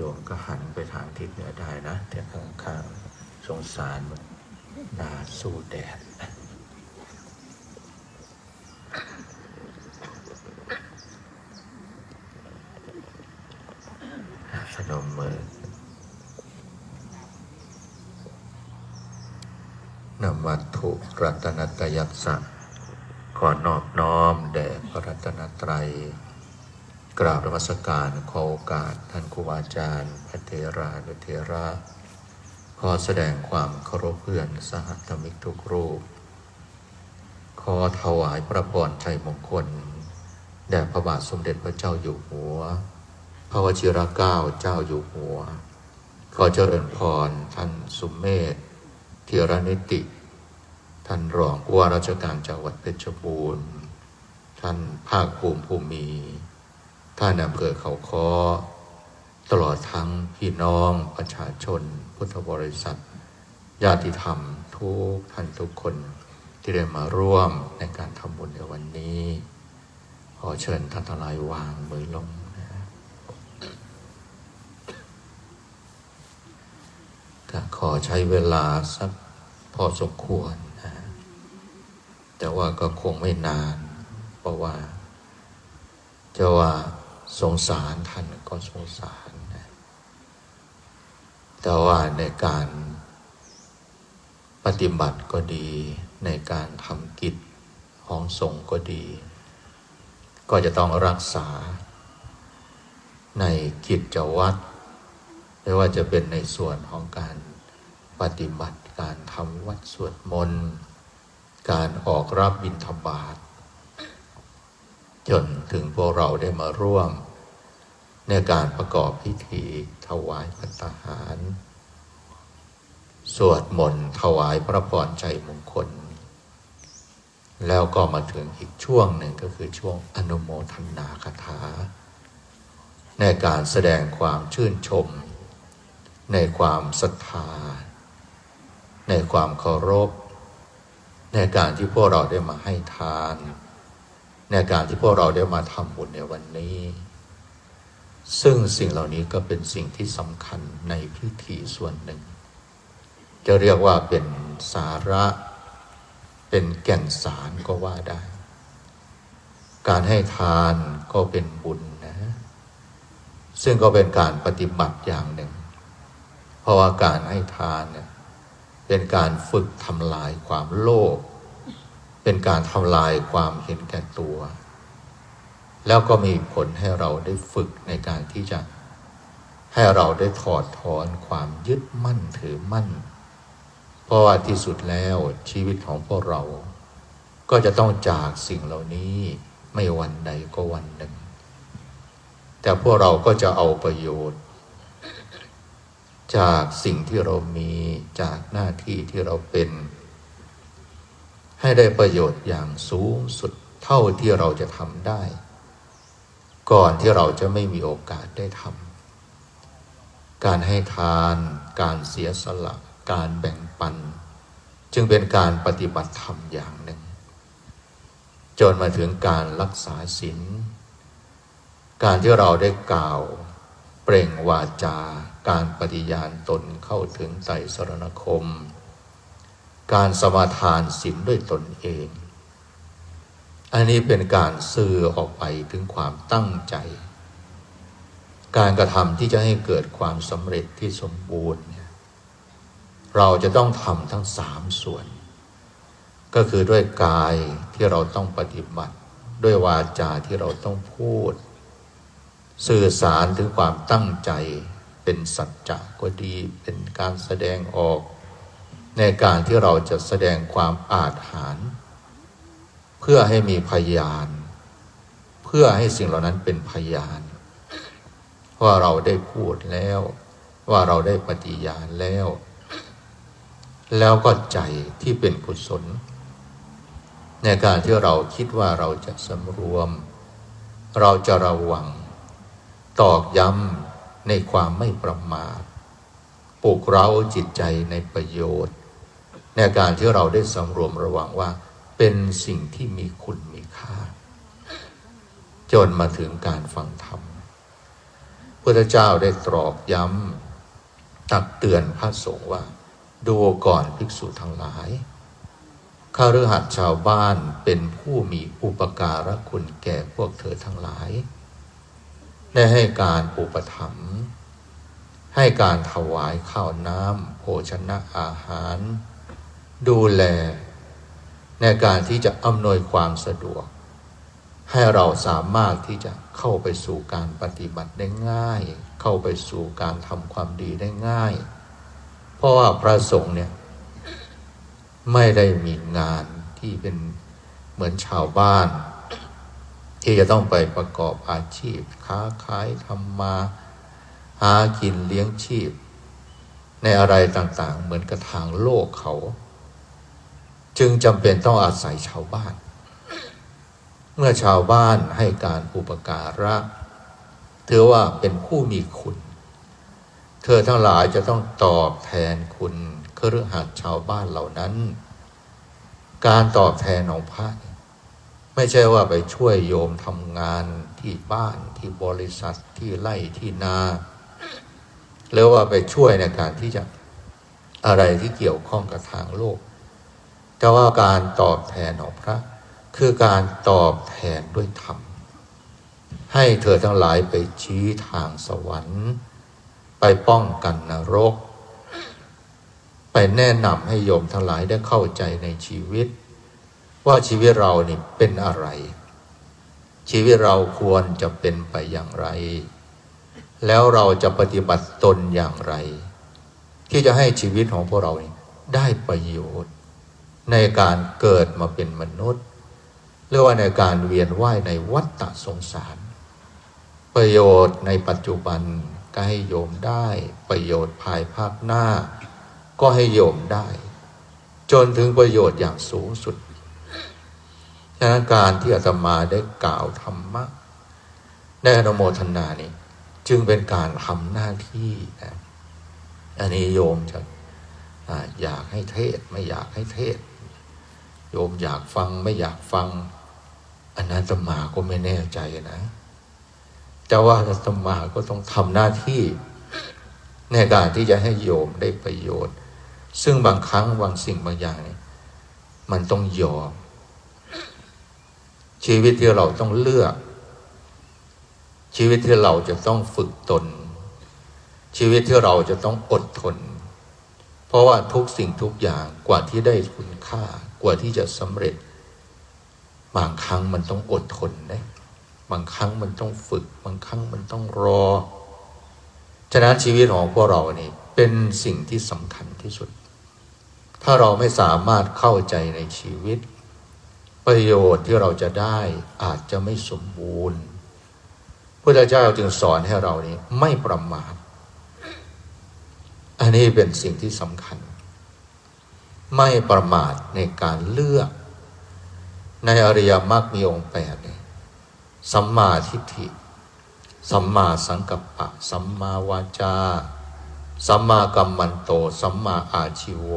โยมก็หันไปทางทิศเหนือได้นะแต่ข้างข้างๆสงสารมันหนาสู้แดดสนมมือนำวัตถุรัตนตยัสสะขอนอบน้อมแด่พระรัตนตรัย กราบนมัสการขอโอกาสท่านครูอาจารย์พระเทรานุเทระขอแสดงความเคารพเพื่อนสหธรรมิกทุกรูป ขอถวายพระพรชัยมงคล แด่พระบาทสมเด็จพระเจ้าอยู่หัว พระวชิรเกล้าเจ้าอยู่หัว ขอเจริญพรท่านสุมเมธเทียรนิติ ท่านรองผู้ว่าราชการจังหวัดเพชรบูรณ์ ท่านภาคภูมิภูมิ ท่านอำเภอเขาคอตลอดทั้งพี่น้องประชาชน พุทธบริษัท ญาติธรรม ทุกท่านทุกคนที่ได้มาร่วมในการทำบุญในวันนี้ ขอเชิญท่านทลายวางมือลงนะก็ขอใช้เวลาสักพอสมควรนะแต่ว่าก็คงไม่นาน เพราะว่าจะว่า สงสารท่านก็สงสารนะแต่ว่าในการปฏิบัติก็ดีในการทำกิจของสงฆ์ก็ดี ก็จะต้องรักษา ในกิจวัตรไม่ว่าจะเป็นในส่วนของการปฏิบัติการทำวัดสวดมนต์ การออกรับบิณฑบาต จนถึงพวกเราได้มาร่วม ในการประกอบพิธีถวายพัตหาร สวดมนต์ถวายพระพรใจมงคล แล้วก็มาถึงอีกช่วงหนึ่งก็คือช่วงอนุโมทนาคาถา ในการแสดงความชื่นชม ในความศรัทธา ในความเคารพ ในการที่พวกเราได้มาให้ทาน ในการที่พวกเราได้มาทำบุญในวันนี้ ซึ่งสิ่งเหล่านี้ก็เป็นสิ่งที่สำคัญในพิธีส่วนหนึ่ง จะเรียกว่าเป็นสาระเป็นแก่นสารก็ว่าได้ การให้ทานก็เป็นบุญนะ ซึ่งก็เป็นการปฏิบัติอย่างหนึ่ง เพราะว่าการให้ทานเนี่ยเป็นการฝึกทำลายความโลภ เป็นการทำลายความเห็นแก่ตัว แล้วก็มีผลให้เราได้ฝึกในการที่จะให้เราได้ถอดถอนความยึดมั่นถือมั่น เพราะว่าที่สุดแล้วชีวิตของพวกเรา ก็จะต้องจากสิ่งเหล่านี้ไม่วันใดก็วันหนึ่ง แต่พวกเราก็จะเอาประโยชน์ จากสิ่งที่เรามีจากหน้าที่ที่เราเป็น ให้ได้ประโยชน์อย่างสูงสุดเท่าที่เราจะทำได้ ก่อนที่เราจะไม่มีโอกาสได้ทำการให้ทาน การเสียสละ การแบ่งปัน จึงเป็นการปฏิบัติธรรมอย่างหนึ่ง จนมาถึงการรักษาศีลการที่เราได้กล่าวเปล่งวาจาการปฏิญาณตนเข้าถึงไตรสรณคม การสมาทานศีลด้วยตนเอง อันนี้เป็นการสื่อออกไปถึงความตั้งใจ การกระทำที่จะให้เกิดความสำเร็จที่สมบูรณ์เนี่ยเราจะต้องทำทั้งสามส่วน ก็คือด้วยกายที่เราต้องปฏิบัติ ด้วยวาจาที่เราต้องพูด สื่อสารถึงความตั้งใจเป็นสัจจะก็ดีเป็นการแสดงออก ในการที่เราจะแสดงความอาจหาร เพื่อให้มีพยาน เพื่อให้สิ่งเหล่านั้นเป็นพยานว่าเราได้พูดแล้ว ว่าเราได้ปฏิญาณแล้ว แล้วก็ใจที่เป็นกุศล ในการที่เราคิดว่าเราจะสำรวม เราจะระวัง ตอกย้ำในความไม่ประมาทปลุกเร้าจิตใจในประโยชน์ ในการที่เราได้สำรวมระวังว่า เป็นสิ่งที่มีคุณมีค่า จนมาถึงการฟังธรรมพุพุทธเจ้าได้ตรอกย้ำตักเตือนพระสงฆ์ว่า ดูก่อนภิกษุทั้งหลายข้ารือหัดชาวบ้านเป็นผู้มีอุปการะคุณแก่พวกเธอทั้งหลาย ได้ให้การอุปถัมภ์ให้การถวายข้าวน้ำโภชนะอาหาร ดูแล ในการที่จะอำนวยความสะดวก ให้เราสามารถที่จะเข้าไปสู่การปฏิบัติได้ง่าย เข้าไปสู่การทำความดีได้ง่าย เพราะว่าพระสงฆ์เนี่ยไม่ได้มีงานที่เป็นเหมือนชาวบ้าน ที่จะต้องไปประกอบอาชีพ ค้าขายทำมาหากินเลี้ยงชีพ ในอะไรต่างๆ เหมือนกับทางโลกเขา จึงจำเป็นต้องอาศัยชาวบ้าน เมื่อชาวบ้านให้การอุปการะถือว่าเป็นผู้มีคุณ เธอทั้งหลายจะต้องตอบแทนคุณเครือหัดชาวบ้านเหล่านั้น การตอบแทนของพระไม่ใช่ว่าไปช่วยโยมทำงานที่บ้านที่บริษัทที่ไร่ที่นาหรือว่าไปช่วยในการที่จะอะไรที่เกี่ยวข้องกับทางโลก แต่ว่าการตอบแทนของพระ คือการตอบแทนด้วยธรรม ให้เธอทั้งหลายไปชี้ทางสวรรค์ ไปป้องกันนรก ไปแนะนำให้โยมทั้งหลายได้เข้าใจในชีวิต ว่าชีวิตเรานี่เป็นอะไร ชีวิตเราควรจะเป็นไปอย่างไร แล้วเราจะปฏิบัติตนอย่างไร ที่จะให้ชีวิตของพวกเราได้ประโยชน์ ในการเกิดมาเป็นมนุษย์หรือว่าในการเวียนว่ายในวัฏสงสาร ประโยชน์ในปัจจุบันก็ให้โยมได้ ประโยชน์ภายภาคหน้า ก็ให้โยมได้ จนถึงประโยชน์อย่างสูงสุดฉะนั้นการที่อาตมาได้กล่าวธรรมะได้อนโมทนานี่จึงเป็นการทำหน้าที่นะอันนี้โยมจะอยากให้เทศไม่อยากให้เทศ โยมอยากฟังไม่อยากฟังอันนั้นตมาก็ไม่แน่ใจนะแต่ว่าตมาก็ต้องทำหน้าที่ ในการที่จะให้โยมได้ประโยชน์ ซึ่งบางครั้งบางสิ่งบางอย่างเนี่ยมันต้องยอม ชีวิตที่เราต้องเลือก ชีวิตที่เราจะต้องฝึกตน ชีวิตที่เราจะต้องอดทน เพราะว่าทุกสิ่งทุกอย่างกว่าที่ได้คุณค่า กว่าที่จะสำเร็จ บางครั้งมันต้องอดทนนะบางครั้งมันต้องฝึก บางครั้งมันต้องรอ ฉะนั้นชีวิตของพวกเรานี่เป็นสิ่งที่สำคัญที่สุด ถ้าเราไม่สามารถเข้าใจในชีวิต ประโยชน์ที่เราจะได้อาจจะไม่สมบูรณ์พระเจ้าจึงสอนให้เรานี้ไม่ประมาทอันนี้เป็นสิ่งที่สำคัญ ไม่ประมาทในการเลือก ในอริยมรรคมีองค์แปดเนี่ยสัมมาทิฏฐิ สัมมาสังกัปปะ สัมมาวาจา สัมมากัมมันโต สัมมาอาชิโว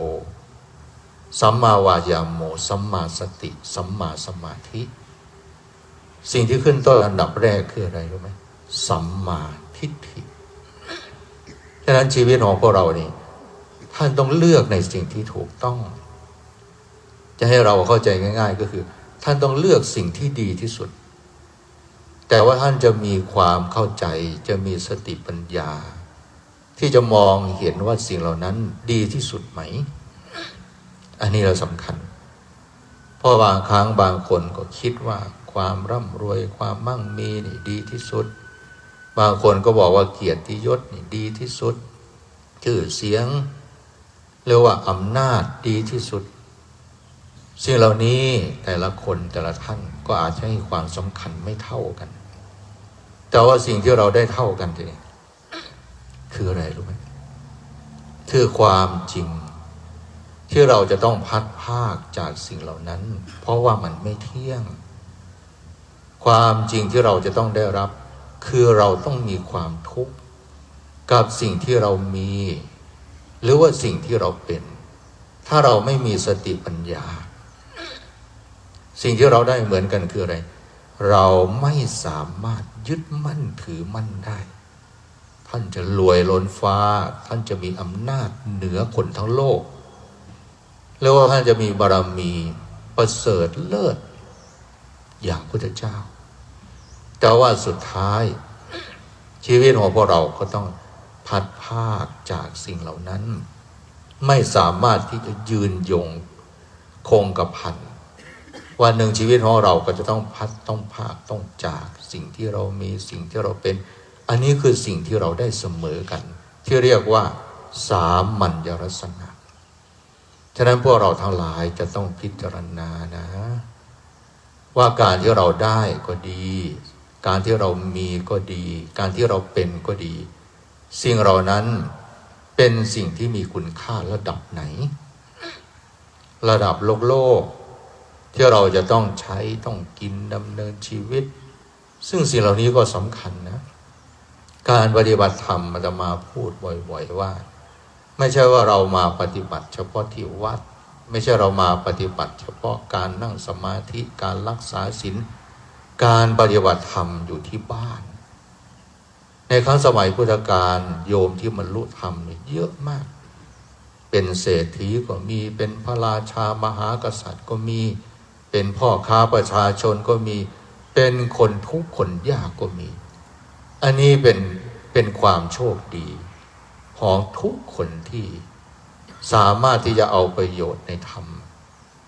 สัมมาวายาโม สัมมาสติ สัมมาสมาธิ สิ่งที่ขึ้นต้นอันดับแรกคืออะไรรู้ไหมสัมมาทิฏฐิ ฉะนั้นชีวิตของพวกเรานี่ ท่านต้องเลือกในสิ่งที่ถูกต้อง จะให้เราเข้าใจง่าย ๆ ก็คือ ท่านต้องเลือกสิ่งที่ดีที่สุด แต่ว่าท่านจะมีความเข้าใจ จะมีสติปัญญา ที่จะมองเห็นว่าสิ่งเหล่านั้นดีที่สุดไหม อันนี้เราสำคัญ เพราะบางครั้งบางคนก็คิดว่าความร่ำรวยความมั่งมีนี่ดีที่สุด บางคนก็บอกว่าเกียรติยศนี่ดีที่สุด ชื่อเสียง เรียกว่าอำนาจดีที่สุดสิ่งเหล่านี้แต่ละคนแต่ละท่านก็อาจจะให้ความสำคัญไม่เท่ากัน แต่ว่าสิ่งที่เราได้เท่ากันทีนี้คืออะไรรู้ไหมคือความจริงที่เราจะต้องพัดภาคจากสิ่งเหล่านั้น เพราะว่ามันไม่เที่ยง ความจริงที่เราจะต้องได้รับ คือเราต้องมีความทุกข์กับสิ่งที่เรามี หรือว่าสิ่งที่เราเป็น ถ้าเราไม่มีสติปัญญา สิ่งที่เราได้เหมือนกันคืออะไร เราไม่สามารถยึดมั่นถือมั่นได้ ท่านจะรวยล้นฟ้า ท่านจะมีอำนาจเหนือคนทั้งโลกเรียกว่าท่านจะมีบารมีประเสริฐเลิศ อย่างพุทธเจ้า แต่ว่าสุดท้ายชีวิตของพวกเราก็ต้อง พัดภาคจากสิ่งเหล่านั้น ไม่สามารถที่จะยืนยงคงกับพันวันหนึ่งชีวิตของเราก็จะต้องพัดต้องภาคต้องจากสิ่งที่เรามีสิ่งที่เราเป็น อันนี้คือสิ่งที่เราได้เสมอกัน ที่เรียกว่า สามัญญลักษณะฉะนั้นพวกเราทั้งหลายจะต้องพิจารณานะ ว่าการที่เราได้ก็ดี การที่เรามีก็ดี การที่เราเป็นก็ดี สิ่งเหล่านั้นเป็นสิ่งที่มีคุณค่าระดับไหน ระดับโลกโลก ที่เราจะต้องใช้ต้องกินดำเนินชีวิต ซึ่งสิ่งเหล่านี้ก็สำคัญนะ การปฏิบัติธรรมจะมาพูดบ่อย ๆ ว่า ไม่ใช่ว่าเรามาปฏิบัติเฉพาะที่วัด ไม่ใช่เรามาปฏิบัติเฉพาะการนั่งสมาธิการรักษาศีลการปฏิบัติธรรมอยู่ที่บ้าน ในครั้งสมัยพุทธกาลโยมที่มันรู้ธรรมเนี่ยเยอะมาก เป็นเศรษฐีก็มีเป็นพระราชามหากษัตริย์ก็มีเป็นพ่อค้าประชาชนก็มีเป็นคนทุกคนยากก็มี อันนี้เป็นเป็นความโชคดี ของทุกคนที่สามารถที่จะเอาประโยชน์ในธรรม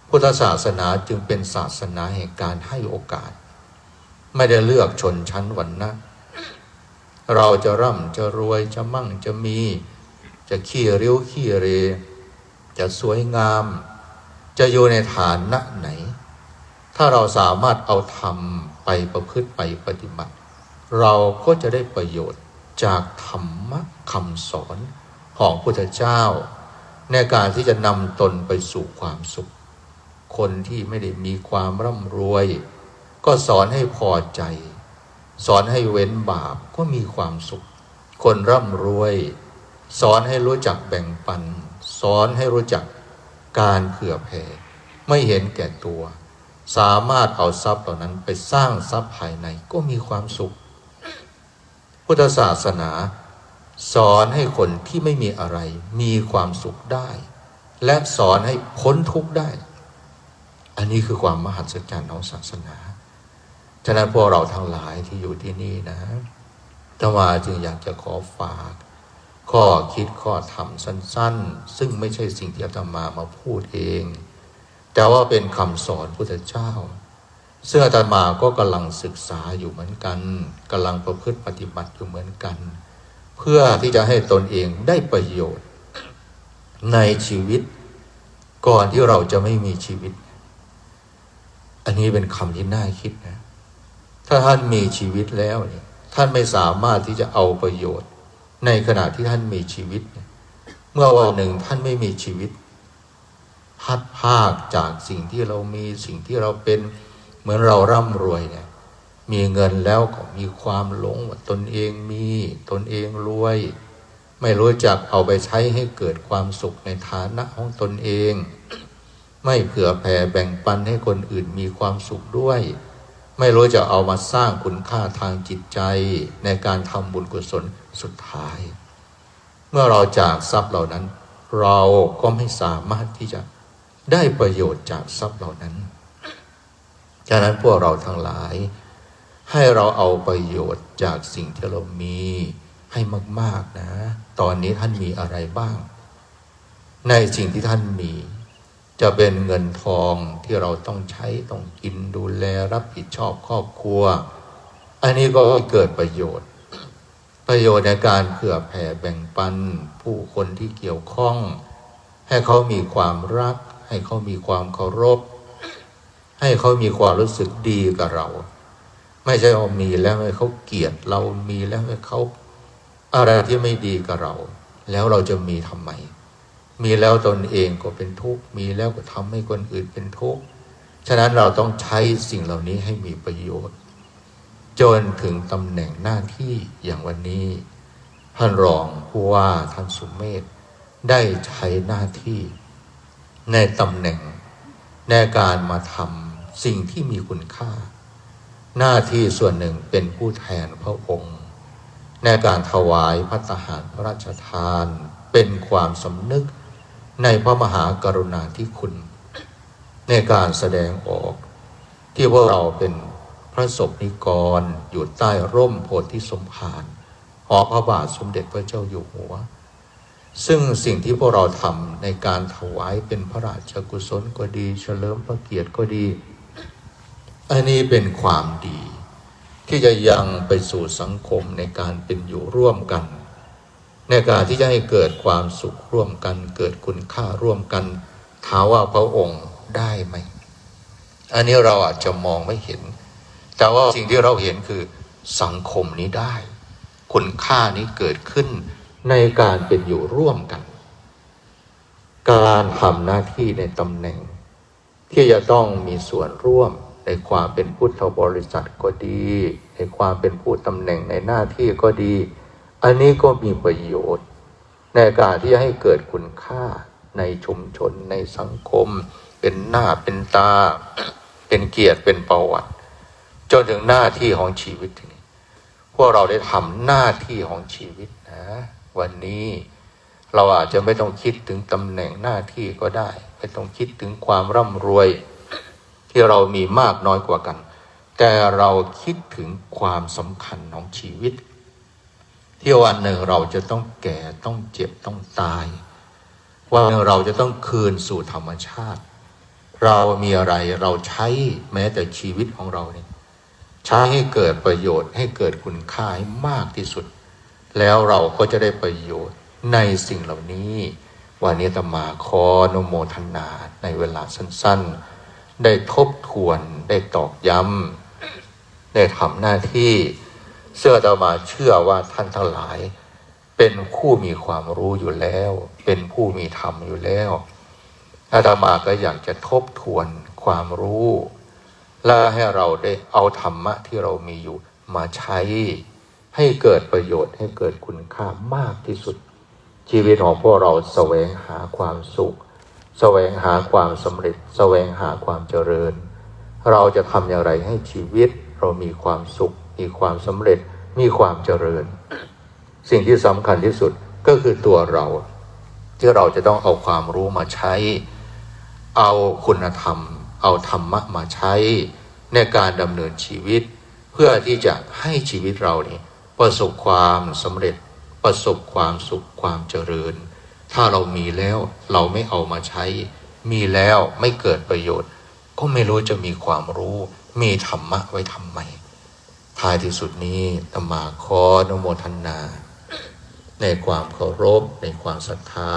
พุทธศาสนาจึงเป็นศาสนาแห่งการให้โอกาส ไม่ได้เลือกชนชั้นวันนะ เราจะร่ำจะรวยจะมั่งจะมี จะขี้ริ้วขี้เร จะสวยงาม จะอยู่ในฐานณไหน ถ้าเราสามารถเอาธรรมไปประพฤติไปปฏิบัติ เราก็จะได้ประโยชน์จากธรรมะคำสอนของพุทธเจ้า ในการที่จะนำตนไปสู่ความสุข คนที่ไม่ได้มีความร่ำรวย ก็สอนให้พอใจ สอนให้เว้นบาปก็มีความสุข คนร่ำรวย สอนให้รู้จักแบ่งปัน สอนให้รู้จักการเผื่อแผ่ไม่เห็นแก่ตัว สามารถเอาทรัพย์เหล่านั้นไปสร้างทรัพย์ภายในก็มีความสุข พุทธศาสนา สอนให้คนที่ไม่มีอะไร มีความสุขได้ และสอนให้พ้นทุกข์ได้ อันนี้คือความมหัศจรรย์ของศาสนา ฉะนั้นพวกเราทั้งหลายที่อยู่ที่นี่นะธรรมาจึงอยากจะขอฝาก ข้อคิดข้อธรรมสั้น ๆ ซึ่งไม่ใช่สิ่งที่อาตมามาพูดเอง แต่ว่าเป็นคำสอนพุทธเจ้าซึ่งอาตมาก็กำลังศึกษาอยู่เหมือนกันกำลังประพฤติปฏิบัติอยู่เหมือนกัน เพื่อที่จะให้ตนเองได้ประโยชน์ ในชีวิต ก่อนที่เราจะไม่มีชีวิต อันนี้เป็นคำที่น่าคิดนะ ถ้าท่านมีชีวิตแล้วเนี่ยท่านไม่สามารถที่จะเอาประโยชน์ ในขณะที่ท่านมีชีวิต เมื่อวันหนึ่งท่านไม่มีชีวิต พัดภาคจากสิ่งที่เรามีสิ่งที่เราเป็นเหมือนเราร่ำรวยเนี่ยมีเงินแล้วก็มีความหลงว่าตนเองมีตนเองรวย ไม่รู้จักเอาไปใช้ให้เกิดความสุขในฐานะของตนเอง ไม่เผื่อแผ่แบ่งปันให้คนอื่นมีความสุขด้วย ไม่รู้จะเอามาสร้างคุณค่าทางจิตใจในการทำบุญกุศลสุดท้าย เมื่อเราจากทรัพย์เหล่านั้น เราก็ไม่สามารถที่จะได้ประโยชน์จากทรัพย์เหล่านั้นฉะนั้นพวกเราทั้งหลาย ให้เราเอาประโยชน์จากสิ่งที่เรามีให้มาก ๆ นะ ตอนนี้ท่านมีอะไรบ้าง ในสิ่งที่ท่านมี จะเป็นเงินทองที่เราต้องใช้ต้องกินดูแลรับผิดชอบครอบครัว อันนี้ก็เกิดประโยชน์ ประโยชน์ในการเผื่อแผ่แบ่งปัน ผู้คนที่เกี่ยวข้อง ให้เขามีความรัก ให้เขามีความเคารพ ให้เขามีความรู้สึกดีกับเรา ไม่ใช่ว่ามีแล้วให้เขาเกลียดเรามีแล้วให้เขาอะไรที่ไม่ดีกับเรา แล้วเราจะมีทำไม มีแล้วตนเองก็เป็นทุกข์มีแล้วก็ทำให้คนอื่นเป็นทุกข์ฉะนั้นเราต้องใช้สิ่งเหล่านี้ให้มีประโยชน์ จนถึงตำแหน่งหน้าที่อย่างวันนี้ท่านรองผู้ว่าท่านสุมเมธได้ใช้หน้าที่ ในตำแหน่งในการมาทำสิ่งที่มีคุณค่า หน้าที่ส่วนหนึ่งเป็นผู้แทนพระองค์ ในการถวายพัตหารพระราชทานเป็นความสำนึก ในพระมหากรุณาธิคุณ ในการแสดงออก ที่พวกเราเป็นพระศพนิกร อยู่ใต้ร่มโพธิสมภารหอพระบาทสมเด็จพระเจ้าอยู่หัว ซึ่งสิ่งที่พวกเราทำในการถวายเป็นพระราชกุศลก็ดี เฉลิมพระเกียรติก็ดี อันนี้เป็นความดี ที่จะยังไปสู่สังคมในการเป็นอยู่ร่วมกัน ในการที่จะให้เกิดความสุขร่วมกัน เกิดคุณค่าร่วมกันถามว่าพระองค์ได้ไหม อันนี้เราอาจจะมองไม่เห็น แต่ว่าสิ่งที่เราเห็นคือสังคมนี้ได้ คุณค่านี้เกิดขึ้นในการเป็นอยู่ร่วมกัน การทำหน้าที่ในตำแหน่ง ที่จะต้องมีส่วนร่วมในความเป็นพุทธบริษัทก็ดี ในความเป็นผู้ตำแหน่งในหน้าที่ก็ดี อันนี้ก็มีประโยชน์ ในการที่จะให้เกิดคุณค่าในชุมชนในสังคม เป็นหน้าเป็นตา เป็นเกียรติเป็นประวัติ จนถึงหน้าที่ของชีวิตทีนี้พวกเราได้ทำหน้าที่ของชีวิตนะ วันนี้เราอาจจะไม่ต้องคิดถึงตำแหน่งหน้าที่ก็ได้ ไม่ต้องคิดถึงความร่ำรวย ที่เรามีมากน้อยกว่ากัน แต่เราคิดถึงความสำคัญของชีวิต ที่วันหนึ่งเราจะต้องแก่ต้องเจ็บต้องตายวันหนึ่งเราจะต้องคืนสู่ธรรมชาติ เรามีอะไรเราใช้แม้แต่ชีวิตของเราเนี่ยใช้ให้เกิดประโยชน์ให้เกิดคุณค่าให้มากที่สุด แล้วเราก็จะได้ประโยชน์ในสิ่งเหล่านี้ วันนี้ตมาขอนโมทนาในเวลาสั้นๆ ได้ทบทวนได้ตอกย้ำได้ทำหน้าที่ เสื้อตมาเชื่อว่าท่านทั้งหลาย เป็นผู้มีความรู้อยู่แล้ว เป็นผู้มีธรรมอยู่แล้วอาตมาก็อยากจะทบทวนความรู้และให้เราได้เอาธรรมะที่เรามีอยู่มาใช้ ให้เกิดประโยชน์ให้เกิดคุณค่ามากที่สุด ชีวิตของพวกเราแสวงหาความสุข แสวงหาความสำเร็จ แสวงหาความเจริญ เราจะทำอย่างไรให้ชีวิตเรามีความสุข มีความสำเร็จมีความเจริญ สิ่งที่สำคัญที่สุดก็คือตัวเรา ที่เราจะต้องเอาความรู้มาใช้ เอาคุณธรรม เอาธรรมะมาใช้ ในการดำเนินชีวิต เพื่อที่จะให้ชีวิตเรานี่ประสบความสำเร็จ ประสบความสุขความเจริญ ถ้าเรามีแล้วเราไม่เอามาใช้ มีแล้วไม่เกิดประโยชน์ ก็ไม่รู้จะมีความรู้ มีธรรมะไว้ทำไม ท้ายที่สุดนี้ตมาขออนโมทนา ในความเคารพ ในความศรัทธา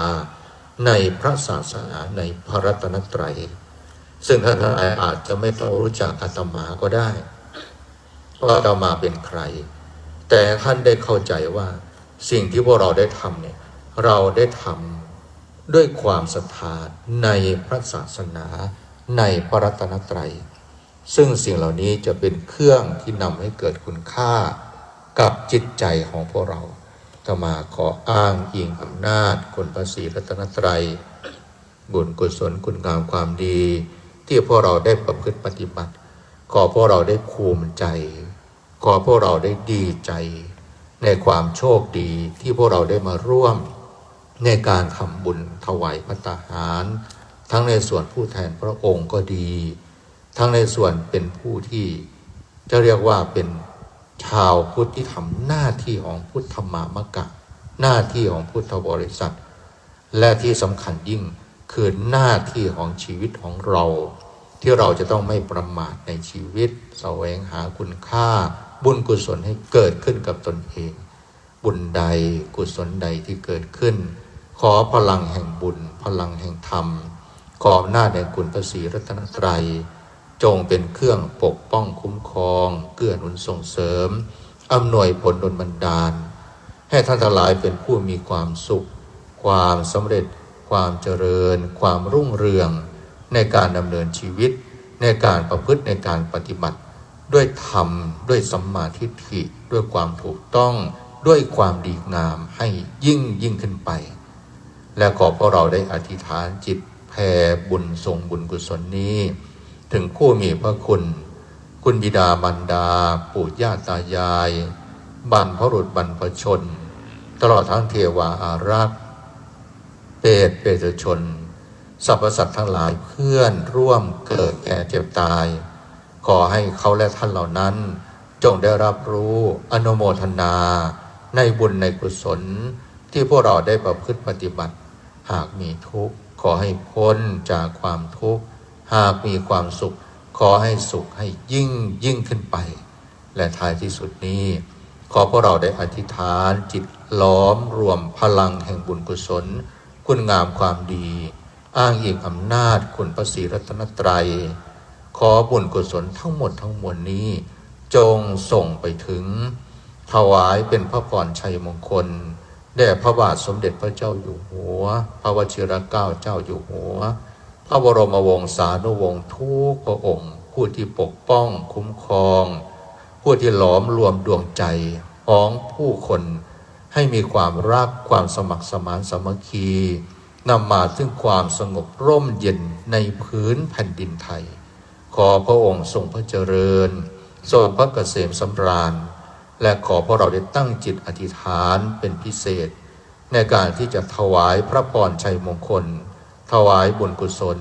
ในพระศาสนาในพระรัตนตรัย ซึ่งท่านทั้งหลายอาจจะไม่ต้องรู้จักอาตมาก็ได้ว่าอาตมาเป็นใคร แต่ท่านได้เข้าใจว่าสิ่งที่พวกเราได้ทำเนี่ยเราได้ทำด้วยความศรัทธาในพระศาสนาในพระรัตนตรัย ซึ่งสิ่งเหล่านี้จะเป็นเครื่องที่นำให้เกิดคุณค่ากับจิตใจของพวกเราตมาขออ้างอิงอำนาจคุณพระศรีรัตนตรัย บุญกุศลคุณงามความดี ที่พวกเราได้ประพฤติปฏิบัติ ขอพวกเราได้ภูมิใจ ขอพวกเราได้ดีใจ ในความโชคดีที่พวกเราได้มาร่วม ในการทำบุญถวายพระตาหาร ทั้งในส่วนผู้แทนพระองค์ก็ดี ทั้งในส่วนเป็นผู้ที่จะเรียกว่าเป็นชาวพุทธที่ทำหน้าที่ของพุทธมามกะ หน้าที่ของพุทธบริษัท และที่สำคัญยิ่งคือหน้าที่ของชีวิตของเรา ที่เราจะต้องไม่ประมาทในชีวิต แสวงหาคุณค่า บุญกุศลให้เกิดขึ้นกับตนเอง บุญใดกุศลใดที่เกิดขึ้น ขอพลังแห่งบุญ พลังแห่งธรรม ขออำนาจแห่งคุณพระศรีรัตนตรัย จงเป็นเครื่องปกป้องคุ้มครอง เกื้อหนุนส่งเสริม อำนวยผลดลบันดาล ให้ท่านทั้งหลายเป็นผู้มีความสุข ความสำเร็จ ความเจริญ ความรุ่งเรือง ในการดำเนินชีวิต ในการประพฤติในการปฏิบัติ ด้วยธรรม ด้วยสัมมาทิฏฐิ ด้วยความถูกต้อง ด้วยความดีงามให้ยิ่งยิ่งขึ้นไป และขอพวกเราได้อธิษฐานจิตแผ่บุญทรงบุญกุศลนี้ ถึงผู้มีพระคุณ คุณบิดามารดา ปู่ย่าตายายบรรพรุษบรรพชน ตลอดทั้งเทวาอารักษ์เปรตเปรตชนสรรพสัตว์ทั้งหลายเพื่อนร่วมเกิดแก่เจ็บตาย ขอให้เขาและท่านเหล่านั้น จงได้รับรู้อนุโมทนา ในบุญในกุศลที่พวกเราได้ประพฤติปฏิบัติ หากมีทุกข์ ขอให้พ้นจากความทุกข์ หากมีความสุข ขอให้สุขให้ยิ่งยิ่งขึ้นไป และท้ายที่สุดนี้ ขอพวกเราได้อธิษฐานจิตล้อมรวมพลังแห่งบุญกุศล คุณงามความดี อ้างอิงอำนาจคุณพระศรีรัตนตรัย ขอบุญกุศลทั้งหมดทั้งมวลนี้ จงส่งไปถึง ถวายเป็นพระพรชัยมงคลแด่พระบาทสมเด็จพระเจ้าอยู่หัว พระวชิรเกล้าเจ้าอยู่หัว พระบรมวงศานุวงศ์ทุกพระองค์ ผู้ที่ปกป้องคุ้มครอง ผู้ที่หลอมรวมดวงใจของผู้คนให้มีความรักความสมัครสมานสามัคคีนำมาซึ่งความสงบร่มเย็นในพื้นแผ่นดินไทย ขอพระองค์ทรงพระเจริญ ทรงพระเกษมสำราญ และขอพวกเราได้ตั้งจิตอธิษฐานเป็นพิเศษ ในการที่จะถวายพระพรชัยมงคล ถวายบุญกุศล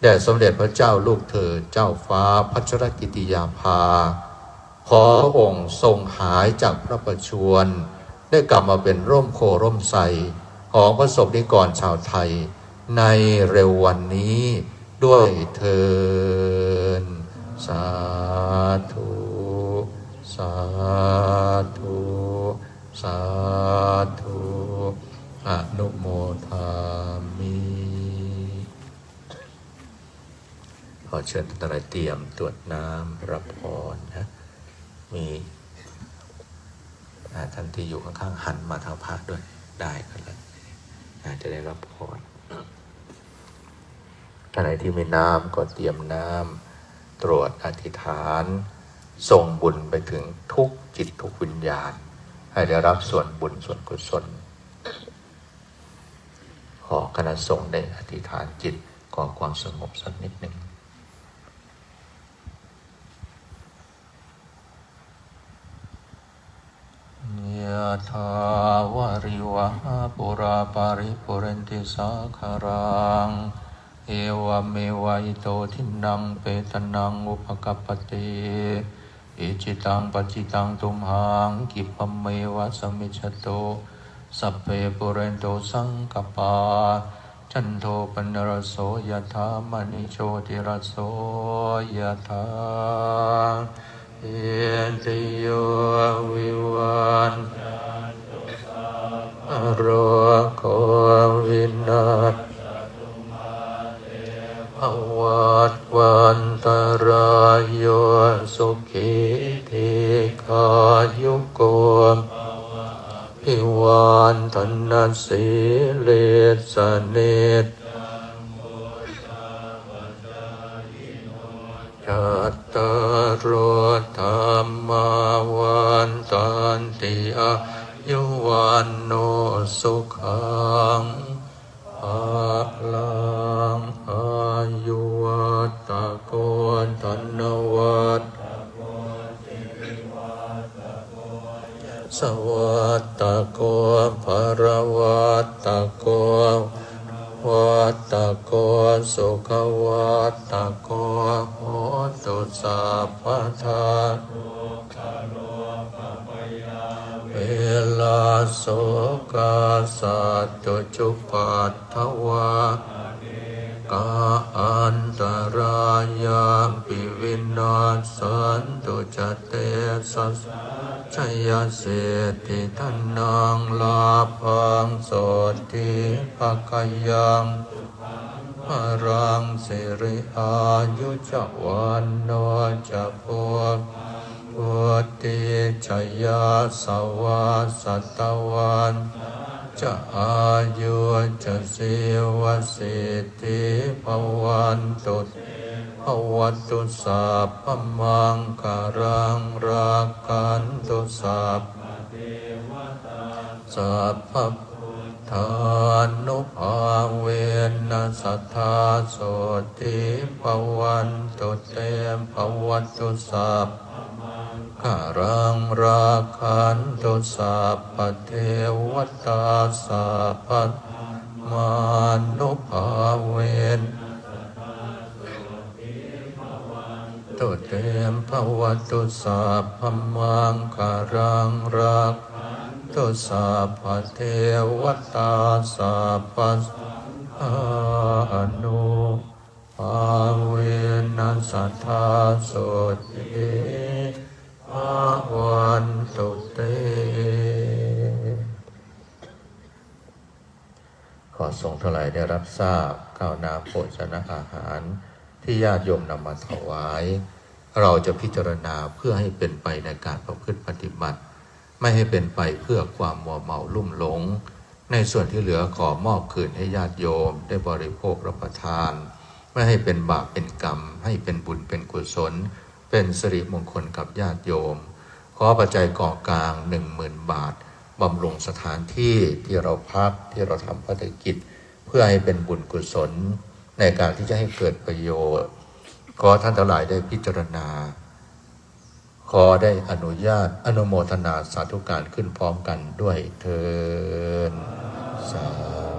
แด่สมเด็จพระเจ้าลูกเธอเจ้าฟ้าพัชรกิติยาภา ขอพระองค์ทรงหายจากพระประชวร ได้กลับมาเป็นร่มโคร่มใสของพระสบนิกรชาวไทย ในเร็ววันนี้ด้วยเทินสาธุ สาธุ สาธุอนุโมทามิ ขอ เชิญท่านทั้งหลายเตรียมตรวจน้ำรับพรนะมีท่านที่อยู่ข้างๆหันมาทางพระด้วยได้ก็แล้วจจะได้รับพรอะไรที่มีน้ำก็เตรียมน้ำตรวจอธิษฐาน ส่งบุญไปถึงทุกจิตทุกวิญญาณ ให้ได้รับส่วนบุญส่วนกุศล ขอคณะสงฆ์ได้อธิษฐานจิตขอความสงบสักนิดหนึ่ง ยะถาวาริวหาปุราปาริปุเรนติสาคารัง เอวเมวะอิโตทินังเปตนังอุปกัปปติอิจิตังปัจิตังตุมหังกิปเมวะสมิจฉโตสัพเพปุเรนโตสังกปาจันโทปนรโสยะถามณิโชติรโสยะถาเยติโยวิวัน โรโควินาศภวัตวันตรายโยสุขิธิขายุโกพิวันธนสี ตตะโกโหตุสัพพทาเวลาโสกาสัตจุปัตถวากาอันตรายาปิวินาสันตุจเตสัสชยเสติทนังลาพังโสติภกยัง พรังสิริอายุจวันโนจะพวพุทธิชยาสวาสัตวันจะอายุจะสิวสิทธิภวันตุภวัตุสัพมังการังรักันตุสัพสัพพ ทธานุภาเวนัสัทธาโสติภวันตุเตภวันตุสัพพการังราคันตุสัพพเทวตาสัพพมานุภาเวนตุเตมภวตุสัพพมังคารังรัก ตุสัพเทวตาสัพพอานุภาเวนัสธาโสติภาวันตุเต ขอส่งเท่าไหร่ได้รับทราบข้าวนาโภชนะอาหาร ที่ญาติโยมนำมาถวาย เราจะพิจารณาเพื่อให้เป็นไปในการประพฤติปฏิบัติ ไม่ให้เป็นไปเพื่อความมัวเมาลุ่มหลง ในส่วนที่เหลือขอมอบคืนให้ญาติโยม ได้บริโภครับประทาน ไม่ให้เป็นบาปเป็นกรรม ให้เป็นบุญเป็นกุศล เป็นสิริมงคลกับญาติโยม ขอปัจจัยก่อกลางหนึ่งหมื่นบาทบำรุงสถานที่ที่เราพักที่เราทำภารกิจ เพื่อให้เป็นบุญกุศล ในการที่จะให้เกิดประโยชน์ ขอท่านทั้งหลายได้พิจารณา ขอได้อนุญาตอนุโมทนาสาธุการขึ้นพร้อมกันด้วยเทินสา